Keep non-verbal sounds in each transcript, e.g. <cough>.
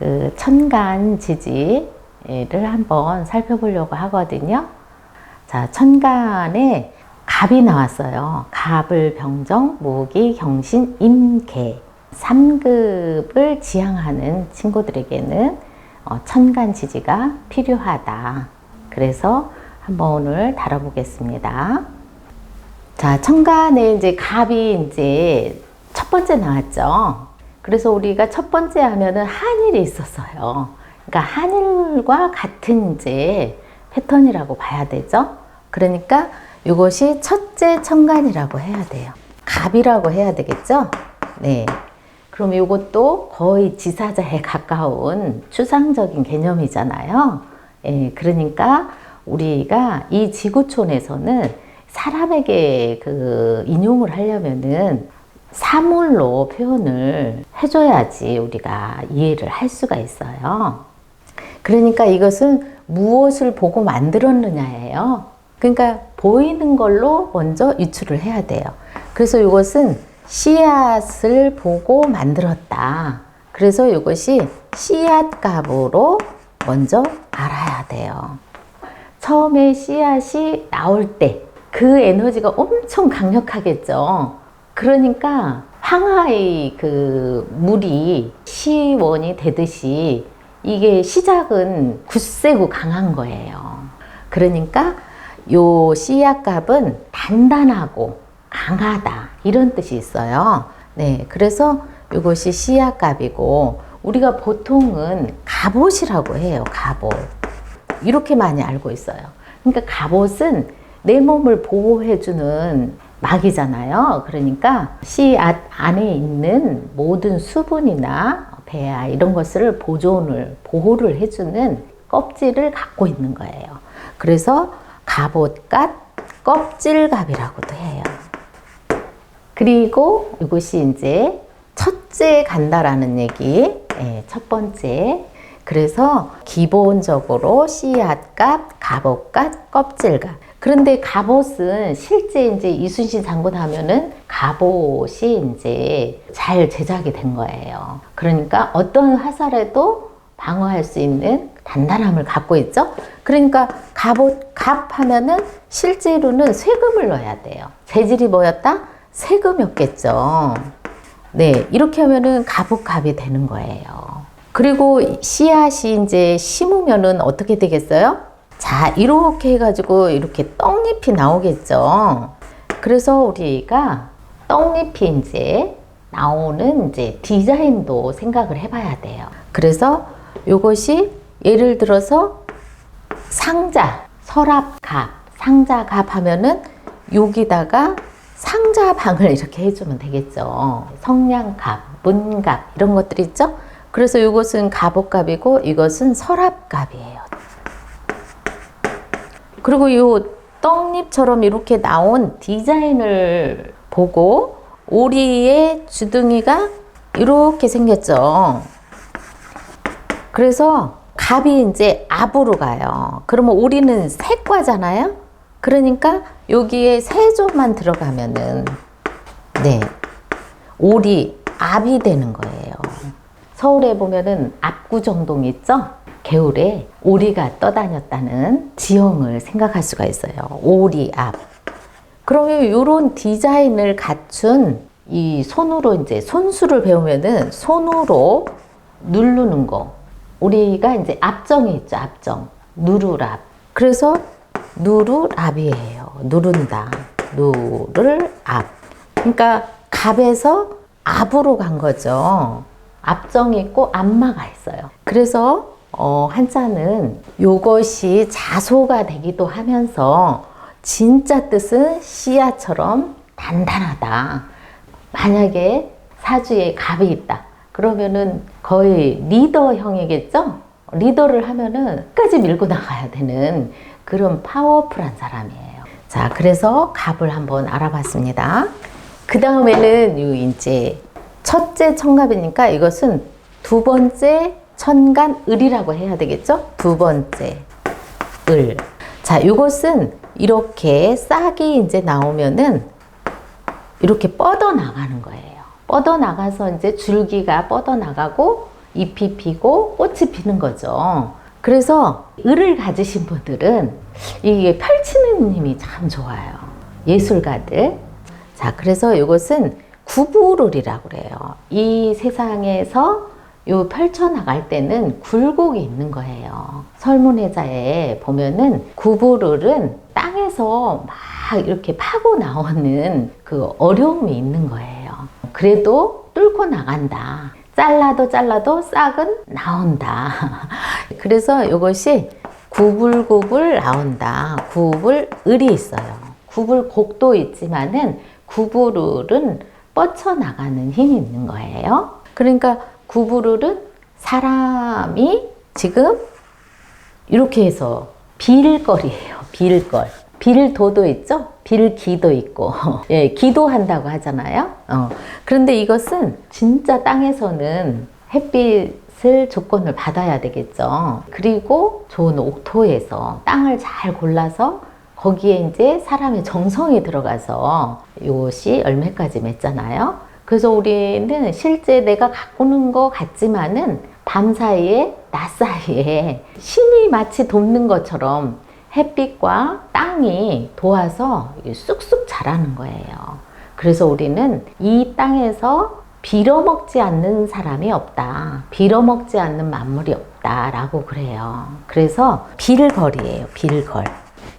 그 천간 지지를 한번 살펴보려고 하거든요. 자, 천간에 갑이 나왔어요. 갑을 병정, 모기, 경신, 임계. 3급을 지향하는 친구들에게는 어, 천간 지지가 필요하다. 그래서 한번 오늘 다뤄보겠습니다. 자, 천간에 이제 갑이 이제 첫 번째 나왔죠. 그래서 우리가 첫 번째 하면은 한일이 있었어요. 그러니까 한일과 같은 이제 패턴이라고 봐야 되죠. 그러니까 이것이 첫째 천간이라고 해야 돼요. 갑이라고 해야 되겠죠? 네. 그럼 이것도 거의 지사자에 가까운 추상적인 개념이잖아요. 예, 그러니까 우리가 이 지구촌에서는 사람에게 그 인용을 하려면은 사물로 표현을 해줘야지 우리가 이해를 할 수가 있어요. 그러니까 이것은 무엇을 보고 만들었느냐예요. 그러니까 보이는 걸로 먼저 유출을 해야 돼요. 그래서 이것은 씨앗을 보고 만들었다. 그래서 이것이 씨앗 값으로 먼저 알아야 돼요. 처음에 씨앗이 나올 때 그 에너지가 엄청 강력하겠죠. 그러니까 황하의 그 물이 시원이 되듯이 이게 시작은 굳세고 강한 거예요. 그러니까 요 씨앗값은 단단하고 강하다 이런 뜻이 있어요. 네, 그래서 이것이 씨앗값이고 우리가 보통은 갑옷이라고 해요. 갑옷 이렇게 많이 알고 있어요. 그러니까 갑옷은 내 몸을 보호해주는 막이잖아요. 그러니까 씨앗 안에 있는 모든 수분이나 배아 이런 것을 보존을 보호를 해주는 껍질을 갖고 있는 거예요. 그래서 갑옷갓 껍질갑이라고도 해요. 그리고 이것이 이제 첫째 간다라는 얘기, 예, 첫 번째. 그래서 기본적으로 씨앗값, 갑옷값, 껍질값. 그런데 갑옷은 실제 이제 이순신 장군 하면은 갑옷이 이제 잘 제작이 된 거예요. 그러니까 어떤 화살에도 방어할 수 있는 단단함을 갖고 있죠. 그러니까 갑옷 갑 하면은 실제로는 세금을 넣어야 돼요. 재질이 뭐였다? 세금이었겠죠. 네, 이렇게 하면은 갑옷 갑이 되는 거예요. 그리고 씨앗이 이제 심으면은 어떻게 되겠어요? 자, 이렇게 해가지고 이렇게 떡잎이 나오겠죠. 그래서 우리가 떡잎이 이제 나오는 이제 디자인도 생각을 해봐야 돼요. 그래서 이것이 예를 들어서 상자, 서랍갑, 상자갑 하면은 여기다가 상자방을 <laughs> 이렇게 해주면 되겠죠. 성냥갑, 문갑 이런 것들 있죠. 그래서 이것은 갑옷갑이고 이것은 서랍갑이에요. 그리고 이 떡잎처럼 이렇게 나온 디자인을 보고 오리의 주둥이가 이렇게 생겼죠. 그래서 갑이 이제 압으로 가요. 그러면 오리는 색과잖아요. 그러니까 여기에 세조만 들어가면은 네 오리 압이 되는 거예요. 서울에 보면은 압구정동 있죠? 개울에 오리가 떠다녔다는 지형을 생각할 수가 있어요. 오리 앞. 그러면 이런 디자인을 갖춘 이 손으로 이제 손수를 배우면은 손으로 누르는 거. 우리가 이제 압정이 있죠, 압정. 누르랍. 그래서 누르랍이에요. 누른다. 누를 압. 그러니까 갑에서 압으로 간 거죠. 압정이 있고 안마가 있어요. 그래서 어, 한자는 요것이 자소가 되기도 하면서 진짜 뜻은 씨앗처럼 단단하다. 만약에 사주에 갑이 있다. 그러면은 거의 리더형이겠죠? 리더를 하면은 끝까지 밀고 나가야 되는 그런 파워풀한 사람이에요. 자, 그래서 갑을 한번 알아봤습니다. 그 다음에는 이제 첫째 청갑이니까 이것은 두 번째 천간을이라고 해야 되겠죠? 두 번째 을. 자, 이것은 이렇게 싹이 이제 나오면은 이렇게 뻗어 나가는 거예요. 뻗어 나가서 이제 줄기가 뻗어 나가고 잎이 피고 꽃이 피는 거죠. 그래서 을을 가지신 분들은 이게 펼치는 힘이 참 좋아요. 예술가들. 자, 그래서 이것은 구부룰이라고 그래요. 이 세상에서 요 펼쳐나갈 때는 굴곡이 있는 거예요. 설문회자에 보면은 구부룰은 땅에서 막 이렇게 파고 나오는 그 어려움이 있는 거예요. 그래도 뚫고 나간다. 잘라도 잘라도 싹은 나온다. <laughs> 그래서 이것이 구불구불 나온다. 구불 을이 있어요. 구불 곡도 있지만은 구불을은 뻗쳐나가는 힘이 있는 거예요. 그러니까 구불을은 사람이 지금 이렇게 해서 빌거리예요. 빌걸. 빌도도 있죠? 빌기도 있고. <laughs> 예, 기도한다고 하잖아요. 어. 그런데 이것은 진짜 땅에서는 햇빛을 조건을 받아야 되겠죠. 그리고 좋은 옥토에서 땅을 잘 골라서 거기에 이제 사람의 정성이 들어가서 이것이 열매까지 맺잖아요. 그래서 우리는 실제 내가 가꾸는 것 같지만은 밤 사이에 낮 사이에 신이 마치 돕는 것처럼 햇빛과 땅이 도와서 쑥쑥 자라는 거예요. 그래서 우리는 이 땅에서 빌어먹지 않는 사람이 없다. 빌어먹지 않는 만물이 없다 라고 그래요. 그래서 빌거리예요. 빌걸.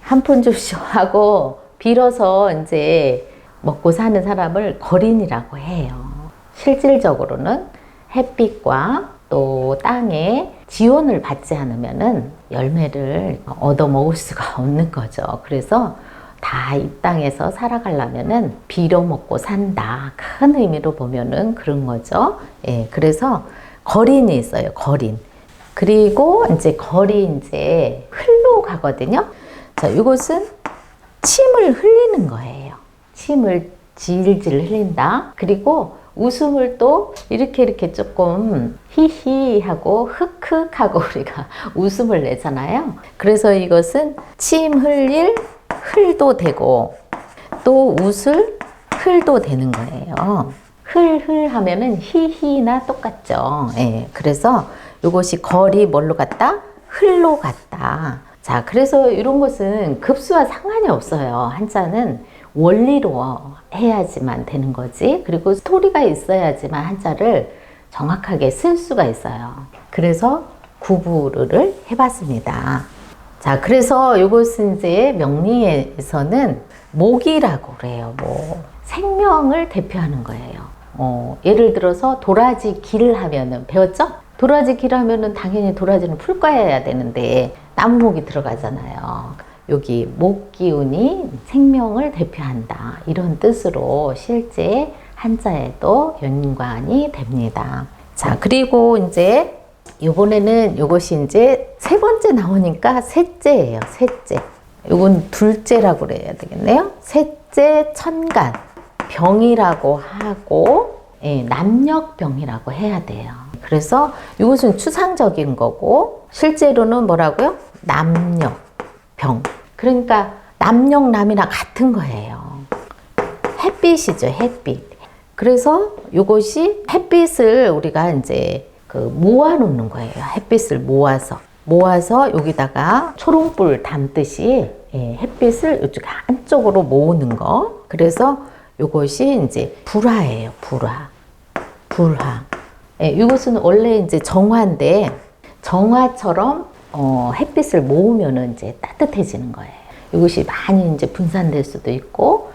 한푼 주시오 하고 빌어서 이제 먹고 사는 사람을 거린이라고 해요. 실질적으로는 햇빛과 또 땅에 지원을 받지 않으면은 열매를 얻어 먹을 수가 <laughs> 없는 거죠. 그래서 다 이 땅에서 살아가려면은 빌어 먹고 산다. 큰 의미로 보면은 그런 거죠. 예, 그래서 거린이 있어요. 거린. 그리고 이제 거리 이제 흘러 가거든요. 자, 이것은 침을 흘리는 거예요. 침을 질질 흘린다. 그리고 웃음을 또 이렇게 이렇게 조금 히히 하고 흑흑 하고 <laughs> 우리가 웃음을 내잖아요. 그래서 이것은 침 흘릴 흘도 되고 또 웃을 흘도 되는 거예요. 흘흘 하면은 히히나 똑같죠. 예. 그래서 이것이 거리 뭘로 갔다? 흘로 갔다. 자, 그래서 이런 것은 급수와 상관이 없어요. 한자는 원리로 해야지만 되는 거지. 그리고 스토리가 있어야지만 한자를 정확하게 쓸 수가 있어요. 그래서 구부를 해봤습니다. 자, 그래서 이것은 이제 명리에서는 목이라고 그래요. 뭐 생명을 대표하는 거예요. 어, 예를 들어서 도라지 길 하면은 배웠죠? 도라지 길 하면은 당연히 도라지는 풀 까야 되는데 나무목이 들어가잖아요. 여기 목 기운이 생명을 대표한다. 이런 뜻으로 실제 한자에도 연관이 됩니다. 자, 그리고 이제 이번에는 이것이 이제 세 번째 나오니까 셋째예요. 셋째. 이건 둘째라고 그래야 되겠네요. 셋째 천간. 병이라고 하고 예, 남력병이라고 해야 돼요. 그래서 이것은 추상적인 거고 실제로는 뭐라고요? 남력 병. 그러니까 남력남이나 같은 거예요. 햇빛이죠, 햇빛. 그래서 이것이 햇빛을 우리가 이제 그 모아 놓는 거예요. 햇빛을 모아서. 모아서 여기다가 초롱불 담듯이 예, 햇빛을 이쪽 한쪽으로 모으는 거. 그래서 이것이 이제 불화예요, 불화. 불화. 예, 이것은 원래 이제 정화인데 정화처럼 어, 햇빛을 모으면은 이제 따뜻해지는 거예요. 이것이 많이 이제 분산될 수도 있고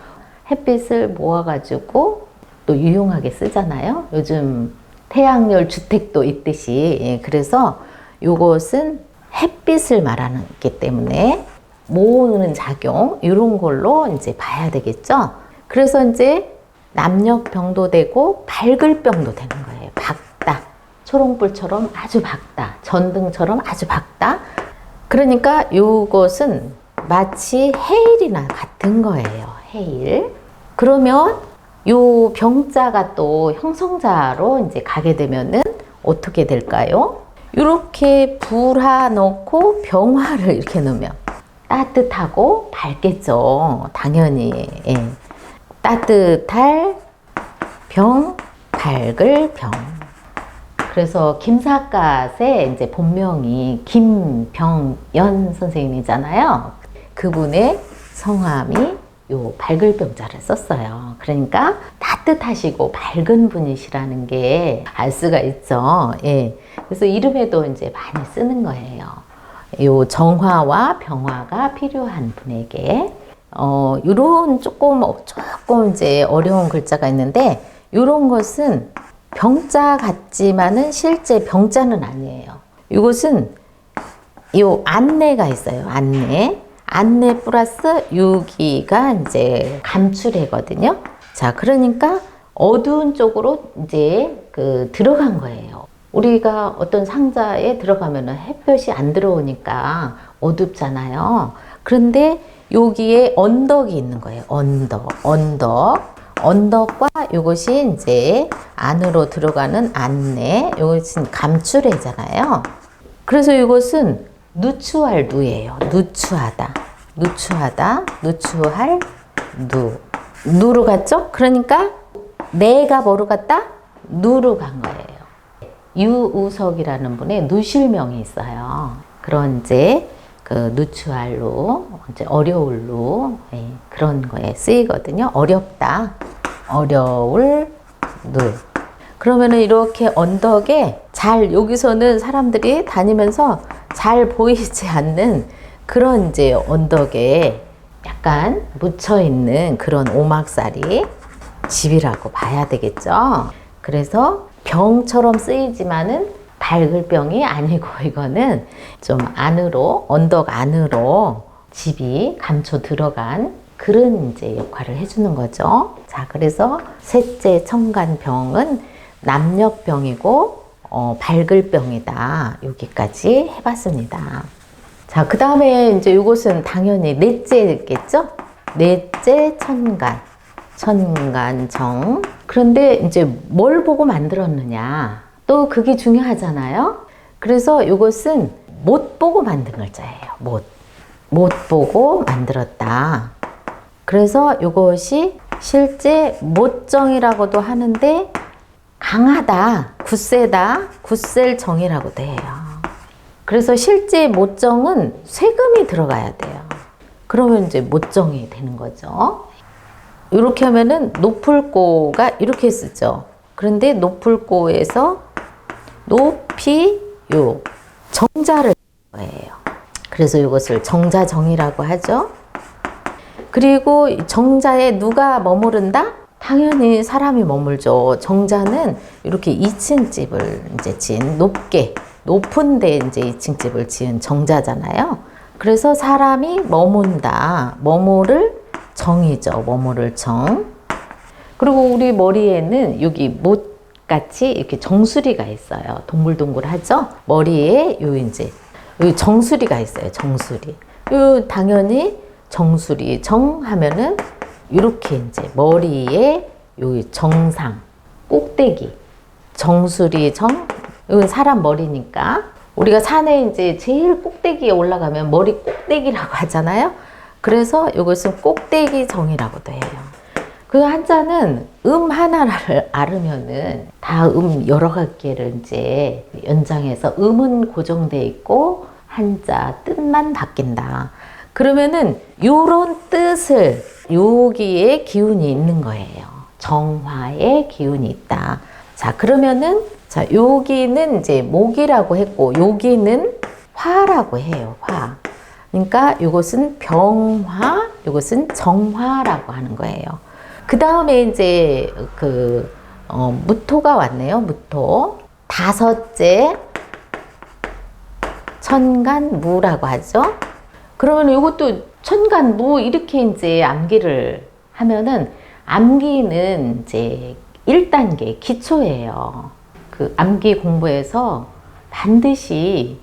햇빛을 모아가지고 또 유용하게 쓰잖아요. 요즘 태양열 주택도 있듯이 예, 그래서 이것은 햇빛을 말하기 때문에 모으는 작용 이런 걸로 이제 봐야 되겠죠. 그래서 이제 남력병도 되고 밝을 병도 되는 거예요. 초롱불처럼 아주 밝다. 전등처럼 아주 밝다. 그러니까 이것은 마치 해일이나 같은 거예요. 해일. 그러면 요 병자가 또 형성자로 이제 가게 되면은 어떻게 될까요? 이렇게 불화 넣고 병화를 이렇게 넣으면 따뜻하고 밝겠죠. 당연히. 예. 따뜻할 병, 밝을 병. 그래서 김삿갓의 이제 본명이 김병연 선생님이잖아요. 그분의 성함이 요 밝을 병자를 썼어요. 그러니까 따뜻하시고 밝은 분이시라는 게 알 수가 있죠. 예. 그래서 이름에도 이제 많이 쓰는 거예요. 요 정화와 병화가 필요한 분에게 어 요런 조금 조금 이제 어려운 글자가 있는데 요런 것은 병자 같지만은 실제 병자는 아니에요. 이것은 요 안내가 있어요. 안내. 안내 플러스 유기가 이제 감출해거든요. 자, 그러니까 어두운 쪽으로 이제 그 들어간 거예요. 우리가 어떤 상자에 들어가면은 햇볕이 안 들어오니까 어둡잖아요. 그런데 여기에 언덕이 있는 거예요. 언덕, 언덕. 언덕과 이것이 이제 안으로 들어가는 안내, 이것은 감출해잖아요. 그래서 이것은 누추할 누예요. 누추하다. 누추하다. 누추할 누. 누로 갔죠? 그러니까 내가 뭐로 갔다? 누로 간 거예요. 유우석이라는 분의 누실명이 있어요. 그런 이제 그 누추할로, 이제 어려울로 예, 그런 거에 쓰이거든요. 어렵다. 어려울 누. 그러면은 이렇게 언덕에 잘 여기서는 사람들이 다니면서 잘 보이지 않는 그런 이제 언덕에 약간 묻혀 있는 그런 오막살이 집이라고 봐야 되겠죠. 그래서 병처럼 쓰이지만은 밝을 병이 아니고 이거는 좀 안으로 언덕 안으로 집이 감춰 들어간 그런 이제 역할을 해주는 거죠. 자, 그래서 셋째 청간병은 남력병이고 어, 밝을 병이다. 여기까지 해봤습니다. 자, 그 다음에 이제 이것은 당연히 넷째겠죠? 넷째 천간. 천간정. 그런데 이제 뭘 보고 만들었느냐. 또 그게 중요하잖아요. 그래서 이것은 못 보고 만든 글자예요. 못. 못 보고 만들었다. 그래서 이것이 실제 못정이라고도 하는데 강하다, 굳세다, 굳셀 정이라고도 해요. 그래서 실제 못정은 세금이 들어가야 돼요. 그러면 이제 못정이 되는 거죠. 이렇게 하면은 높을고가 이렇게 쓰죠. 그런데 높을고에서 높이 요 정자를 거예요. 그래서 이것을 정자정이라고 하죠. 그리고 정자에 누가 머무른다? 당연히 사람이 머물죠. 정자는 이렇게 2층 집을 이제 지은 높게 높은 데 이제 2층 집을 지은 정자잖아요. 그래서 사람이 머문다. 머무를 정이죠. 머무를 정. 그리고 우리 머리에는 여기 못 같이 이렇게 정수리가 있어요. 동글동글하죠? 머리에 요 이제 요 정수리가 있어요. 정수리. 요 당연히 정수리 정 하면은 이렇게 이제 머리에 요 정상 꼭대기 정수리 정 이건 사람 머리니까 우리가 산에 이제 제일 꼭대기에 올라가면 머리 꼭대기라고 하잖아요. 그래서 이것은 꼭대기 정이라고도 해요. 그 한자는 음 하나를 <laughs> 알으면은 다 음 여러 개를 이제 연장해서 음은 고정돼 있고 한자 뜻만 바뀐다. 그러면은 요런 뜻을 여기에 기운이 있는 거예요. 정화의 기운이 있다. 자, 그러면은 자, 여기는 이제 목이라고 했고 여기는 화라고 해요. 화. 그러니까 이것은 병화, 이것은 정화라고 하는 거예요. 그 다음에 이제 그 어, 무토가 왔네요. 무토. 다섯째 천간무라고 하죠. 그러면 이것도 천간무 이렇게 이제 암기를 하면은 암기는 이제 1단계 기초예요. 그 암기 공부에서 반드시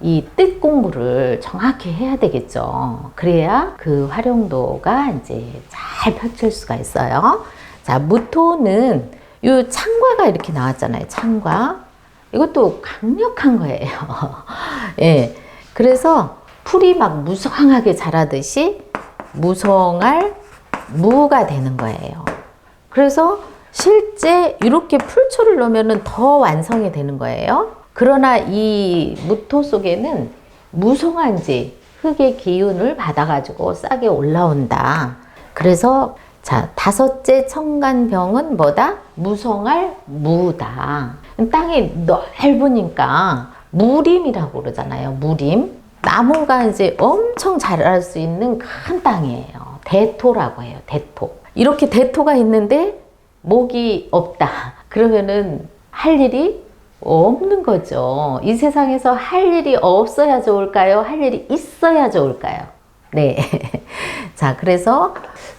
이 뜻 공부를 정확히 해야 되겠죠. 그래야 그 활용도가 이제 잘 펼칠 수가 있어요. 자, 무토는 요 창과가 이렇게 나왔잖아요. 창과. 이것도 강력한 거예요. <laughs> 예. 그래서 풀이 막 무성하게 자라듯이 무성할 무가 되는 거예요. 그래서 실제 이렇게 풀초를 넣으면 더 완성이 되는 거예요. 그러나 이 무토 속에는 무송한지 흙의 기운을 받아가지고 싹에 올라온다. 그래서 자 다섯째 청간병은 뭐다? 무성할 무다. 땅이 넓으니까 무림이라고 그러잖아요. 무림. 나무가 이제 엄청 자랄 수 있는 큰 땅이에요. 대토라고 해요. 대토. 이렇게 대토가 있는데 목이 없다. 그러면은 할 일이 없는 거죠. 이 세상에서 할 일이 없어야 좋을까요? 할 일이 있어야 좋을까요? 네. <laughs> 자, 그래서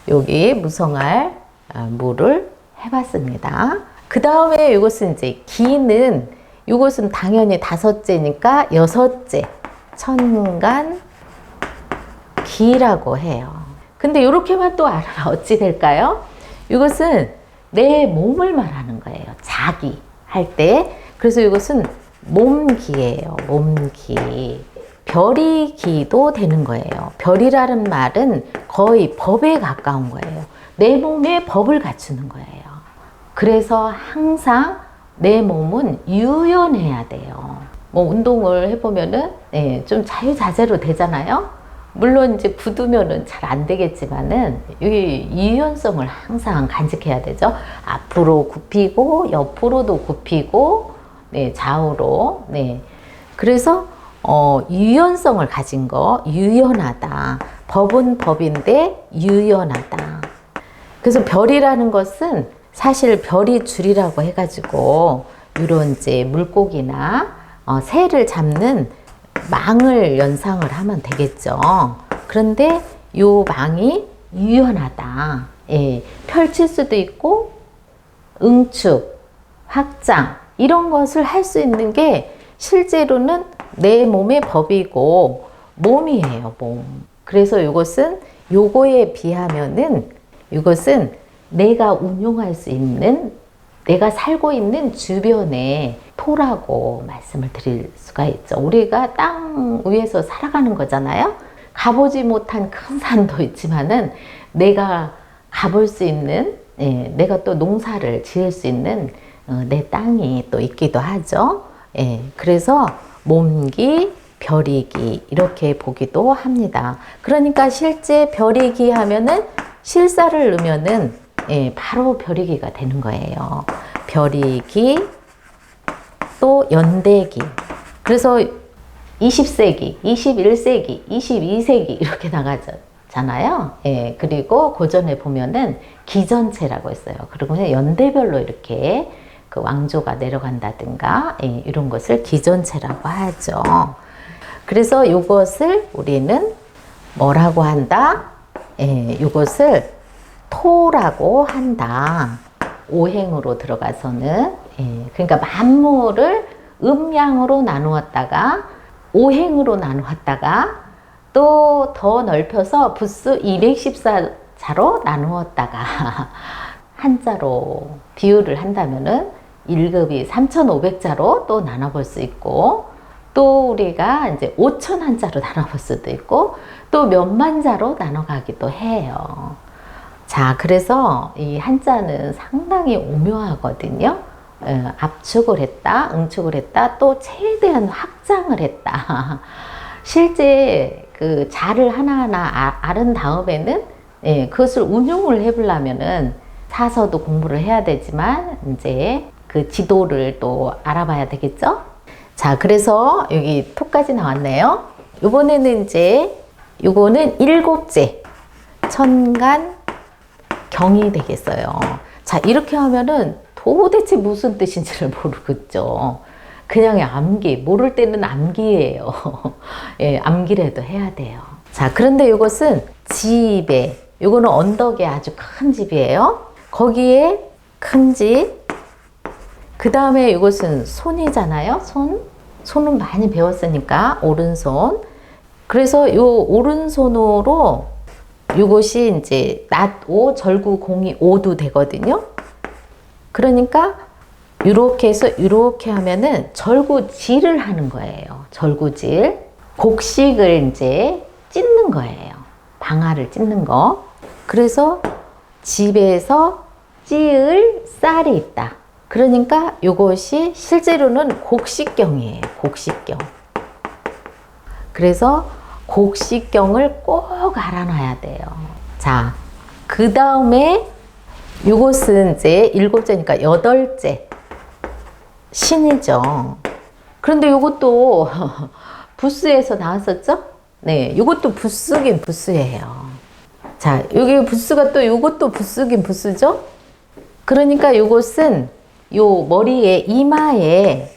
여기 무성할 아, 무를 해봤습니다. 그 다음에 이것은 이제 기는 이것은 당연히 다섯째니까 여섯째 천간 기라고 해요. 근데 이렇게만 또 알아라 어찌 될까요? 이것은 내 몸을 말하는 거예요. 자기 할 때. 그래서 이것은 몸기예요. 몸기. 별이 기도 되는 거예요. 별이라는 말은 거의 법에 가까운 거예요. 내 몸에 법을 갖추는 거예요. 그래서 항상 내 몸은 유연해야 돼요. 뭐 운동을 해보면은 네, 좀 자유자재로 되잖아요. 물론 이제 굳으면은 잘 안 되겠지만은 이 유연성을 항상 간직해야 되죠. 앞으로 굽히고 옆으로도 굽히고 네, 좌우로 네. 그래서 어, 유연성을 가진 거 유연하다. 법은 법인데 유연하다. 그래서 별이라는 것은 사실 별이 줄이라고 해가지고 이런 이제 물고기나 어, 새를 잡는 망을 연상을 하면 되겠죠. 그런데 요 망이 유연하다. 예, 펼칠 수도 있고 응축, 확장 이런 것을 할 수 있는 게 실제로는 내 몸의 법이고 몸이에요, 몸. 그래서 이것은 요거에 비하면은 이것은 내가 운용할 수 있는 내가 살고 있는 주변의 토라고 말씀을 드릴 수가 있죠. 우리가 땅 위에서 살아가는 거잖아요. 가보지 못한 큰 산도 있지만은 내가 가볼 수 있는, 예, 내가 또 농사를 지을 수 있는 어, 내 땅이 또 있기도 하죠. 예, 그래서 몸기, 별이기 이렇게 보기도 합니다. 그러니까 실제 별이기 하면은 실사를 넣으면은 예, 바로 별이기가 되는 거예요. 별이기 또 연대기. 그래서 20세기, 21세기, 22세기 이렇게 나가잖아요. 예, 그리고 고전에 보면은 기전체라고 있어요. 그리고 연대별로 이렇게 그 왕조가 내려간다든가 예, 이런 것을 기전체라고 하죠. 그래서 이것을 우리는 뭐라고 한다? 예, 이것을 토라고 한다. 오행으로 들어가서는 예, 그러니까 만물을 음양으로 나누었다가 오행으로 나누었다가 또 더 넓혀서 부수 214자로 나누었다가 <laughs> 한자로 비율을 한다면은 1급이 3,500자로 또 나눠볼 수 있고 또 우리가 이제 5천 한자로 나눠볼 수도 있고 또 몇만 자로 나눠가기도 해요. 자, 그래서 이 한자는 상당히 오묘하거든요. 어, 압축을 했다, 응축을 했다, 또 최대한 확장을 했다. <laughs> 실제 그 자를 하나하나 아- 아른 다음에는 예, 그것을 운용을 해보려면은 사서도 공부를 해야 되지만 이제 그 지도를 또 알아봐야 되겠죠? 자, 그래서 여기 토까지 나왔네요. 이번에는 이제 요거는 일곱째 천간 경이 되겠어요. 자, 이렇게 하면은 도대체 무슨 뜻인지를 모르겠죠. 그냥 암기, 모를 때는 암기예요. <laughs> 예, 암기라도 해야 돼요. 자, 그런데 이것은 집에, 이거는 언덕에 아주 큰 집이에요. 거기에 큰 집, 그 다음에 이것은 손이잖아요. 손. 손은 많이 배웠으니까, 오른손. 그래서 요 오른손으로 이것이 이제 낮오 절구 공이 오도 되거든요. 그러니까 이렇게 해서 이렇게 하면은 절구질을 하는 거예요. 절구질. 곡식을 이제 찢는 거예요. 방아를 찢는 거. 그래서 집에서 찌을 쌀이 있다. 그러니까 이것이 실제로는 곡식경이에요. 곡식경. 그래서 곡식경을 꼭 알아놔야 돼요. 자, 그 다음에 이것은 이제 일곱째니까 여덟째 신이죠. 그런데 이것도 <laughs> 부스에서 나왔었죠? 네, 이것도 부스긴 부스예요. 자, 여기 부스가 또 이것도 부스긴 부스죠? 그러니까 이것은 요 머리에 이마에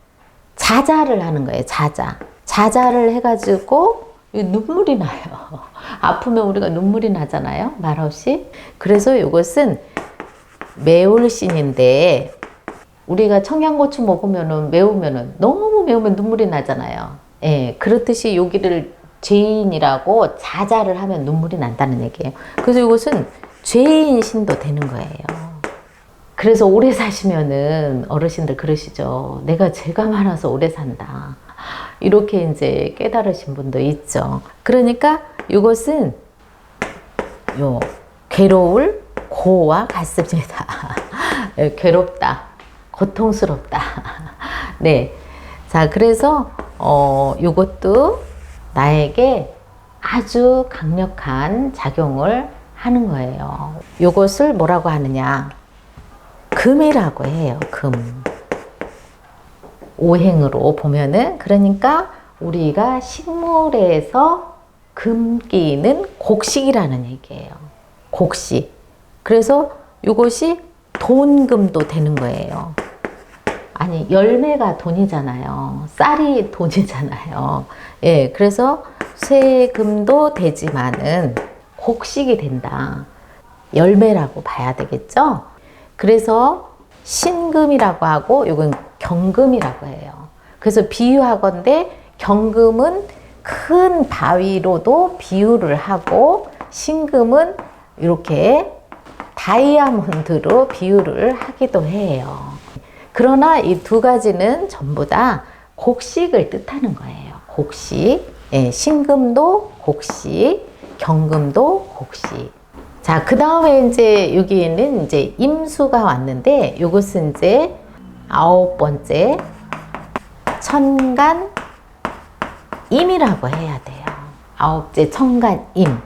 자자를 하는 거예요. 자자. 자자를 해가지고 이 눈물이 나요. <laughs> 아프면 우리가 눈물이 나잖아요. 말없이. 그래서 이것은 매울신인데 우리가 청양고추 먹으면은 매우면은 너무 매우면 눈물이 나잖아요. 예, 그렇듯이 여기를 죄인이라고 자자를 하면 눈물이 난다는 얘기예요. 그래서 이것은 죄인 신도 되는 거예요. 그래서 오래 사시면은 어르신들 그러시죠. 내가 죄가 많아서 오래 산다. 이렇게 이제 깨달으신 분도 있죠. 그러니까 이것은 요 괴로울 고와 같습니다. <laughs> 예, 괴롭다. 고통스럽다. <laughs> 네. 자, 그래서 어 요것도 나에게 아주 강력한 작용을 하는 거예요. 요것을 뭐라고 하느냐? 금이라고 해요. 금. 오행으로 보면은 그러니까 우리가 식물에서 금기는 곡식이라는 얘기예요. 곡식. 그래서 이것이 돈금도 되는 거예요. 아니 열매가 돈이잖아요. 쌀이 돈이잖아요. 예, 그래서 세금도 되지만은 곡식이 된다. 열매라고 봐야 되겠죠? 그래서 신금이라고 하고 이건 경금이라고 해요. 그래서 비유하건대 경금은 큰 바위로도 비유를 하고 신금은 이렇게 다이아몬드로 비유를 하기도 해요. 그러나 이 두 가지는 전부 다 곡식을 뜻하는 거예요. 곡식. 예, 신금도 곡식, 경금도 곡식. 자, 그 다음에 이제 여기에는 이제 임수가 왔는데 이것은 이제 아홉 번째 천간 임이라고 해야 돼요. 아홉째 천간 임.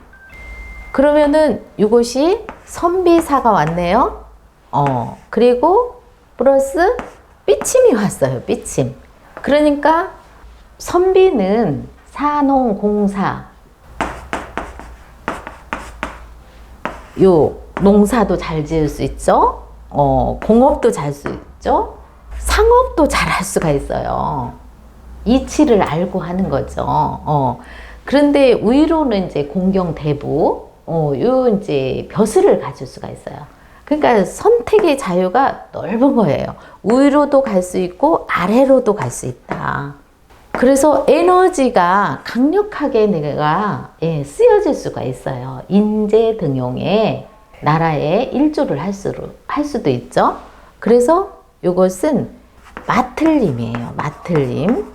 그러면은 이것이 선비사가 왔네요. 어, 그리고 플러스 삐침이 왔어요. 삐침. 그러니까 선비는 사농공사 요 농사도 잘 지을 수 있죠. 어, 공업도 잘 수 있죠. 상업도 잘 할 수가 있어요. 이치를 알고 하는 거죠. 어. 그런데 의로는 이제 공경 대부, 어, 요 이제 벼슬을 가질 수가 있어요. 그러니까 선택의 자유가 넓은 거예요. 위로도 갈 수 있고 아래로도 갈 수 있다. 그래서 에너지가 강력하게 내가 예, 쓰여질 수가 있어요. 인재 등용에 나라에 일조를 할, 수, 할 수도 있죠. 그래서 이것은 마틀림이에요. 마틀림.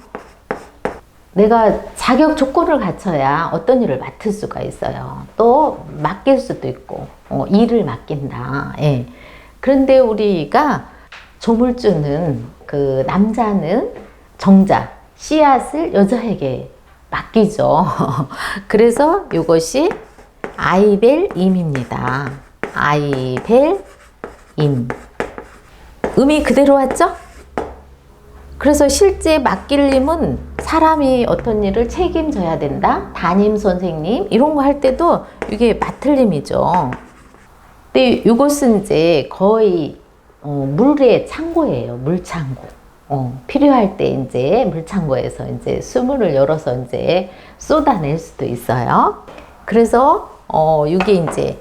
내가 자격 조건을 갖춰야 어떤 일을 맡을 수가 있어요. 또 맡길 수도 있고 어, 일을 맡긴다. 예. 그런데 우리가 조물주는 그 남자는 정자 씨앗을 여자에게 맡기죠. <laughs> 그래서 이것이 아이벨임입니다. 아이벨임. 음이 그대로 왔죠? 그래서 실제 맡길림은 사람이 어떤 일을 책임져야 된다. 담임 선생님 이런 거 할 때도 이게 맡을림이죠. 근데 이것은 이제 거의 어, 물의 창고예요. 물창고. 어, 필요할 때 이제 물창고에서 이제 수문을 열어서 이제 쏟아낼 수도 있어요. 그래서 어, 이게 이제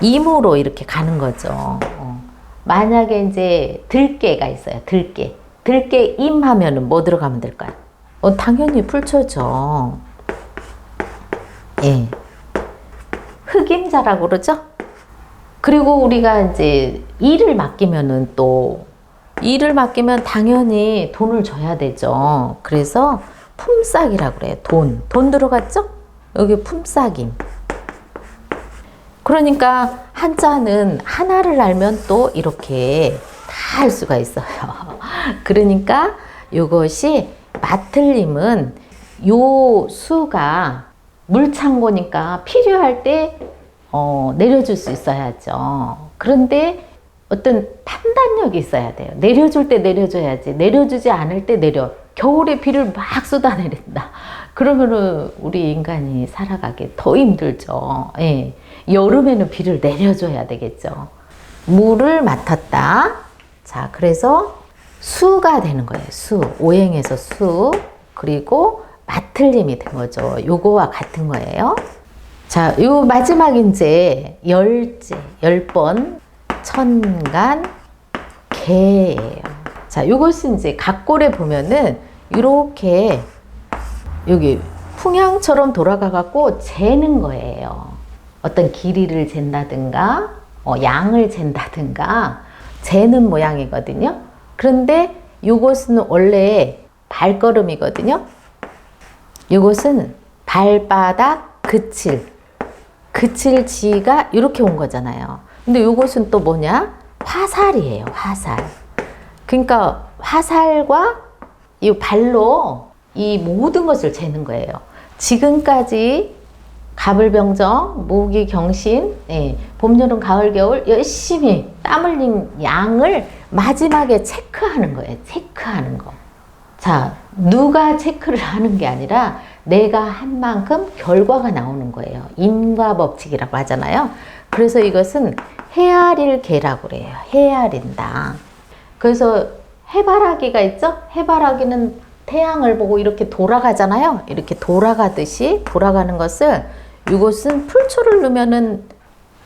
임으로 이렇게 가는 거죠. 어, 만약에 이제 들깨가 있어요. 들깨. 들깨 임 하면은 뭐 들어가면 될까요? 어, 당연히 풀초죠. 예. 흑임자라고 그러죠? 그리고 우리가 이제 일을 맡기면은 또 일을 맡기면 당연히 돈을 줘야 되죠. 그래서 품삯이라고 그래요. 돈. 돈 들어갔죠? 여기 품삯임. 그러니까 한자는 하나를 알면 또 이렇게 다 할 수가 있어요. <laughs> 그러니까 이것이 마틀림은 요 수가 물창고니까 필요할 때 어, 내려줄 수 있어야죠. 그런데 어떤 판단력이 있어야 돼요. 내려줄 때 내려줘야지. 내려주지 않을 때 내려. 겨울에 비를 막 쏟아내린다. 그러면은 우리 인간이 살아가기 더 힘들죠. 예. 여름에는 비를 내려줘야 되겠죠. 물을 맡았다. 자, 그래서 수가 되는 거예요. 수. 오행에서 수. 그리고 맡을림이 된 거죠. 요거와 같은 거예요. 자, 요 마지막 이제 열째, 열 번, 천간, 개예요. 자, 요것은 이제 각골에 보면은 이렇게 여기 풍향처럼 돌아가 갖고 재는 거예요. 어떤 길이를 잰다든가, 어, 양을 잰다든가, 재는 모양이거든요. 그런데 요것은 원래 발걸음이거든요. 요것은 발바닥 그칠. 그칠 지가 이렇게 온 거잖아요. 근데 요것은 또 뭐냐? 화살이에요, 화살. 그러니까 화살과 이 발로 이 모든 것을 재는 거예요. 지금까지 가불병정, 모기 경신, 예, 봄, 여름, 가을, 겨울 열심히 땀 흘린 양을 마지막에 체크하는 거예요. 체크하는 거. 자, 누가 체크를 하는 게 아니라 내가 한 만큼 결과가 나오는 거예요. 인과 법칙이라고 하잖아요. 그래서 이것은 헤아릴 개라고 그래요. 헤아린다. 그래서 해바라기가 있죠? 해바라기는 태양을 보고 이렇게 돌아가잖아요. 이렇게 돌아가듯이 돌아가는 것을 이것은 풀초를 넣으면은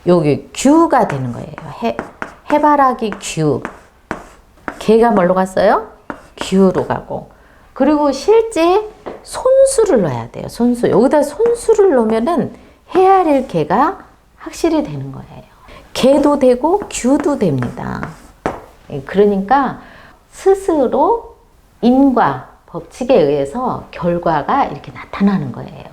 여기 규가 되는 거예요. 해, 해바라기 규. 개가 뭘로 갔어요? 규로 가고. 그리고 실제 손수를 넣어야 돼요. 손수. 여기다 손수를 넣으면은 헤아릴 개가 확실히 되는 거예요. 개도 되고 규도 됩니다. 예, 그러니까 스스로 인과 법칙에 의해서 결과가 이렇게 나타나는 거예요.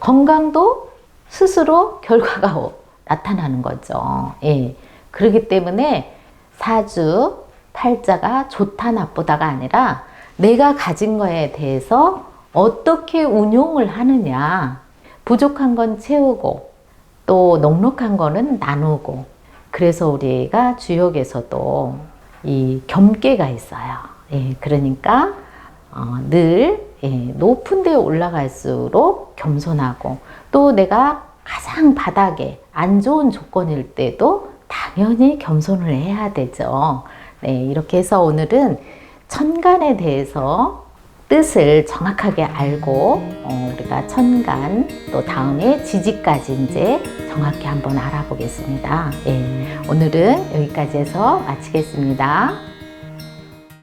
건강도 스스로 결과가 오- 나타나는 거죠. 예. 그렇기 때문에 사주, 팔자가 좋다, 나쁘다가 아니라 내가 가진 거에 대해서 어떻게 운용을 하느냐. 부족한 건 채우고, 또 넉넉한 거는 나누고. 그래서 우리가 주역에서도 이 겸계가 있어요. 예, 그러니까 어, 늘 예, 높은 데 올라갈수록 겸손하고 또 내가 가장 바닥에 안 좋은 조건일 때도 당연히 겸손을 해야 되죠. 네, 이렇게 해서 오늘은 천간에 대해서 뜻을 정확하게 알고 어, 우리가 천간 또 다음에 지지까지 이제 정확히 한번 알아보겠습니다. 예, 오늘은 여기까지 해서 마치겠습니다.